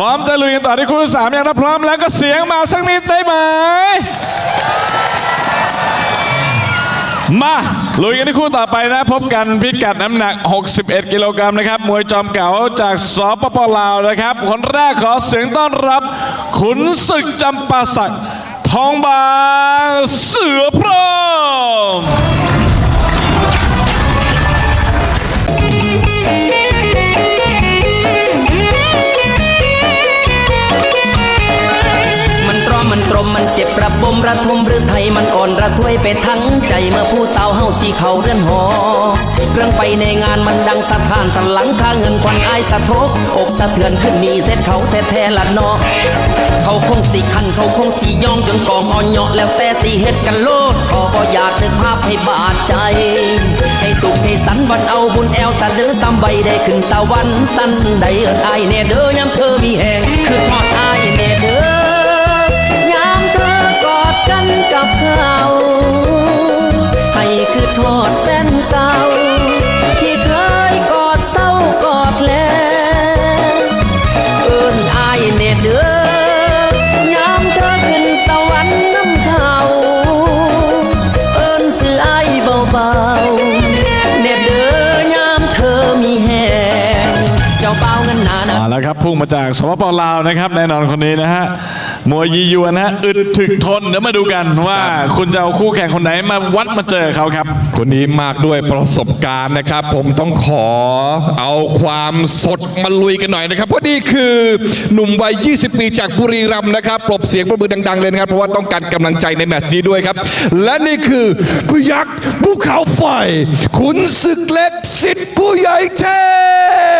ร้อมจะลุยกันต่อที่คู่สามยังถ้าพร้อมแล้วก็เสียงมาสักนิดได้ไหม มาลุยกันที่คู่ต่อไปนะ พบกันพิกัดน้ำหนัก 61 กิโลกรัมนะครับ มวยจอมเก่าจากสปปลาวนะครับ คนแรกขอเสียงต้อนรับ ขุนศึกจำปาสักทองบางเสือพรห มันเจ็บระบมระทมหรือไทยมันอ่อนระทวยไปทั้งใจเมื่อผู้สาวเฮาสีเขาเรือนหอเครื่องไปในงานมันดังสะท้านสันหลังค่าเงินควันอายสะทกอกสะเทือนขึ้นนี่เส้นเขาแท้ๆละเนาะเขาคงสีคันเขาคงสีย่องจนกองอ่อนเหาะแล้วแต่สีเฮ็ดกันโลดขอบ่อยากนึกภาพให้บาดใจ ให้สุขให้สันวันเอาบุญแอวตะเดือตามใบได้ขึ้นสวรรค์สั้นได้เอินอายแน่เด้อ เจ้าเป้าเงินหนานะ มาแล้วครับพุ่งมาจากสปปลาวนะครับแน่นอนคนนี้นะฮะมวยยียวนนะฮะอึดถึกทนเดี๋ยวมาดูกันว่าคุณจะเอาคู่แข่งคนไหนมาวัดมาเจอเขาครับ คนนี้มากด้วยประสบการณ์นะครับ ผมต้องขอเอาความสดมาลุยกันหน่อยนะครับ เพราะนี่คือหนุ่มวัย 20 ปีจากบุรีรัมย์นะครับปรบเสียงประมือดัง ๆ เลยนะครับ เพราะว่าต้องการกำลังใจในแมตช์นี้ด้วยครับ และนี่คือพยักษ์ภูเขาไฟขุนศึกเล็กสิทธิ์ผู้ใหญ่เทพ